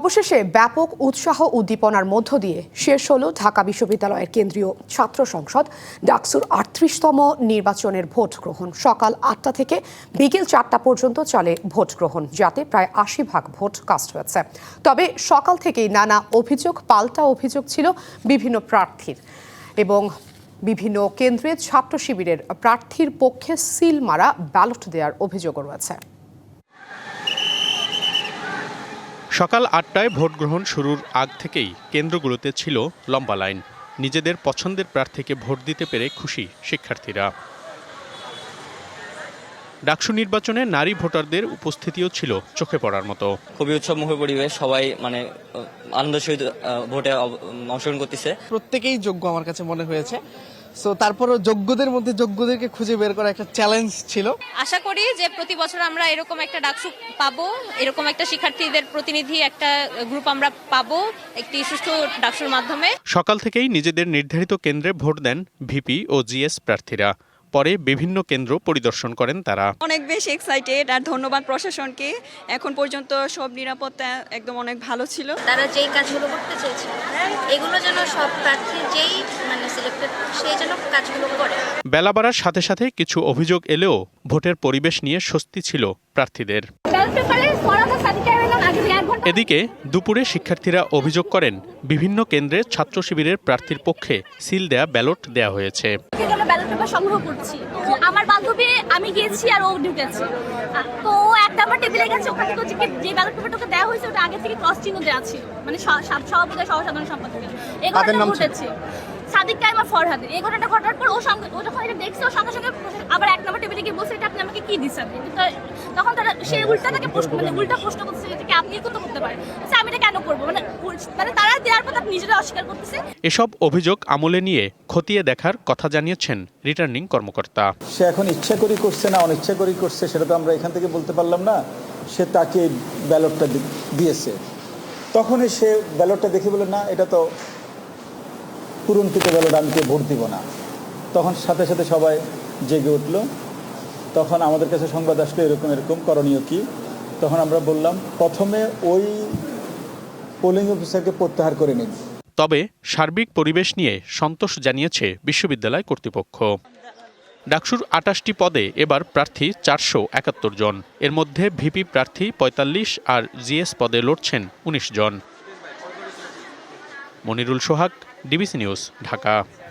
অবশেষে ব্যাপক উৎসাহ উদ্দীপনার মধ্য দিয়ে শেষ হল ঢাকা বিশ্ববিদ্যালয়ের কেন্দ্রীয় ছাত্র সংসদ। ডাকসুর আটত্রিশতম নির্বাচনের ভোট গ্রহণ। সকাল আটটা থেকে বিকেল চারটা পর্যন্ত চলে ভোট গ্রহণ, যাতে প্রায় আশি ভাগ ভোট কাস্ট হয়েছে। তবে সকাল থেকেই নানা অভিযোগ, পাল্টা অভিযোগ ছিল বিভিন্ন প্রার্থীর এবং বিভিন্ন কেন্দ্রে ছাত্র শিবিরের প্রার্থীর পক্ষে সিল মারা ব্যালট দেওয়ার অভিযোগও রয়েছে। সকাল আটটায় ভোট গ্রহণ শুরুর আগ থেকেই কেন্দ্রগুলোতে ছিল লম্বা লাইন। নিজেদের পছন্দের প্রার্থীকে ভোট দিতে পেরে খুশি শিক্ষার্থীরা। ডাকসু নির্বাচনে নারী ভোটারদের উপস্থিতিও ছিল চোখে পড়ার মতো। খুবই উৎসবমুখী পরিবেশ সবাই মানে আহ, আনন্দের সহিত ভোটে অংশগ্রহণ করতেছে। প্রত্যেকেই যোগ্য আমার কাছে মনে হয়েছে। সো তারপরও যোগ্যদের মধ্যে যোগ্যদেরকে খুঁজে বের করা একটা চ্যালেঞ্জ ছিল। আশা করি যে প্রতি বছর আমরা এরকম একটা ডাকসু পাবো এরকম একটা শিক্ষার্থীদের প্রতিনিধি একটা গ্রুপ আমরা পাবো একটি সুষ্ঠু ডাকসুর মাধ্যমে। সকাল থেকেই নিজেদের নির্ধারিত কেন্দ্রে ভোট দেন ভিপি ও জিএস প্রার্থীরা। পরে বিভিন্ন কেন্দ্র পরিদর্শন করেন তারা। অনেক বেশি এক্সাইটেড আর ধন্যবাদ প্রশাসনকে। এখন পর্যন্ত সব নিরাপত্তা একদম অনেক ভালো ছিল। তারা যেই কাজগুলো করতে চেয়েছে এগুলো যেন সব প্রার্থী যেই মানে সেই যেন কাজগুলো করে। বেলা বাড়ার সাথে সাথে কিছু অভিযোগ এলেও ভোটের পরিবেশ নিয়ে স্বস্তি ছিল প্রার্থীদের। এদিকে দুপুরে শিক্ষার্থীরা অভিযোগ করেন বিভিন্ন কেন্দ্রে ছাত্র শিবিরের প্রার্থীর পক্ষে সিল দেয়া ব্যালট দেয়া হয়েছে। ব্যালট পেপার সংগ্রহ করছি। তো আমার বান্ধবী আমি গিয়েছি আর ও ঢুকেছে। তো ও এক নাম্বার টেবিলে গেছে ওখান থেকে হচ্ছে যে ব্যালট পেপারটা দেওয়া হয়েছে ওটা আগে থেকে ক্রস চিহ্ন দেওয়া ছিল। মানে সভাপতি সহসাধারণ সম্পাদকের। এই ঘটেছে। সাদিক টাইম আর ফরহাদের। এই ঘটনাটা ঘটার পর ও সঙ্গে ও যখন এটা দেখছে ও সঙ্গে সঙ্গে আবার এক নম্বর টেবিলে গিয়ে বসে এটা আপনি আমাকে কি দিচ্ছেন? তখন তারা সে উল্টা তাকে প্রশ্ন মানে উল্টা প্রশ্ন করতেছে এটা কি আপনি তো করতে পারেন। আচ্ছা আমি এটা কেন করব? মানে মানে তারা দেওয়ার পর নিজেরা অস্বীকার করতেছে। এসব অভিযোগ আমলে নিয়ে খতিয়ে দেখার কথা জানিয়েছেন রিটার্নিং কর্মকর্তা। সে এখন ইচ্ছা করি করছে না অনিচ্ছা করি করছে সেটা তো আমরা এখান থেকে বলতে পারলাম না। সে তাকে ব্যালটটা দিয়েছে। তখনই সে ব্যালটটা দেখে বলে না এটা তো পুরন্তিত ব্যালট আমি কে ভোট দিব না। তখন সাথে সাথে সবাই জেগে উঠল। তখন আমাদের কাছে সংবাদ আসলো, এরকম এরকম, করণীয় কি? তখন আমরা বললাম, প্রথমে ওই পোলিং অফিসারকে প্রত্যাহার করে নিন। তবে সার্বিক পরিবেশ নিয়ে সন্তোষ জানিয়েছে বিশ্ববিদ্যালয় কর্তৃপক্ষ। ডাকসুর আটাশটি পদে এবার প্রার্থী চারশো একাত্তর জন। এর মধ্যে ভিপি প্রার্থী পঁয়তাল্লিশ আর জিএস পদে লড়ছেন উনিশ জন। Monirul Sohag DBC news Dhaka.